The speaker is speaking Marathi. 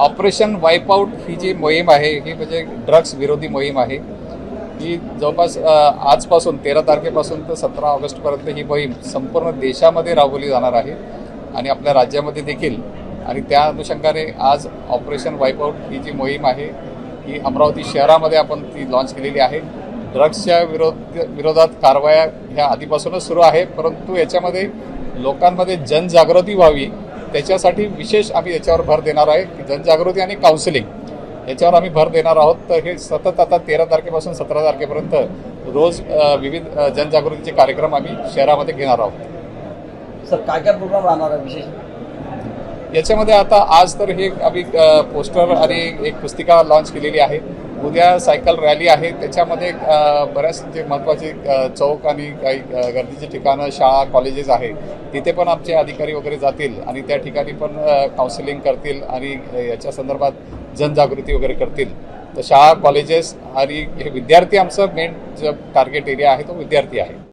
ऑपरेशन वाईपआउट ही जी मोहीम आहे ही म्हणजे ड्रग्स विरोधी मोहीम आहे. ही जवळपास आजपासून तेरा तारखेपासून तर सतरा ऑगस्टपर्यंत ही मोहीम संपूर्ण देशामध्ये राबवली जाणार आहे आणि आपल्या राज्यामध्ये देखील. आणि त्या अनुषंगाने आज ऑपरेशन वाईपआउट ही जी मोहीम आहे ही अमरावती शहरामध्ये आपण ती लॉन्च केलेली आहे. ड्रग्सच्या विरोध विरोधात कारवाया ह्या आधीपासूनच सुरू आहे परंतु याच्यामध्ये लोकांमध्ये जनजागृती व्हावी त्याच्यासाठी विशेष आम्ही याच्यावर भर देणार आहे की जनजागृती आणि काउन्सिलिंग याच्यावर आम्ही भर देणार आहोत. तर हे सतत आता तेरा तारखेपासून सतरा तारखेपर्यंत रोज विविध जनजागृतीचे कार्यक्रम आम्ही शहरामध्ये घेणार आहोत. सर काय काय प्रोग्राम राहणार आहे विशेष? याच्यामध्ये आता आज तर हे आम्ही पोस्टर आणि एक पुस्तिका लॉन्च केलेली आहे. उद्या सायकल रॅली आहे. त्याच्यामध्ये बऱ्याच जे महत्त्वाचे चौक आणि काही गर्दीचे गर्दीची ठिकाणं शाळा कॉलेजेस आहे तिथे पण आमचे अधिकारी वगैरे जातील आणि त्या ठिकाणी पण काउन्सिलिंग करतील आणि याच्या संदर्भात जनजागृती वगैरे करतील. तर शाळा कॉलेजेस आणि हे विद्यार्थी आमचं मेन जो टार्गेट एरिया आहे तो विद्यार्थी आहे.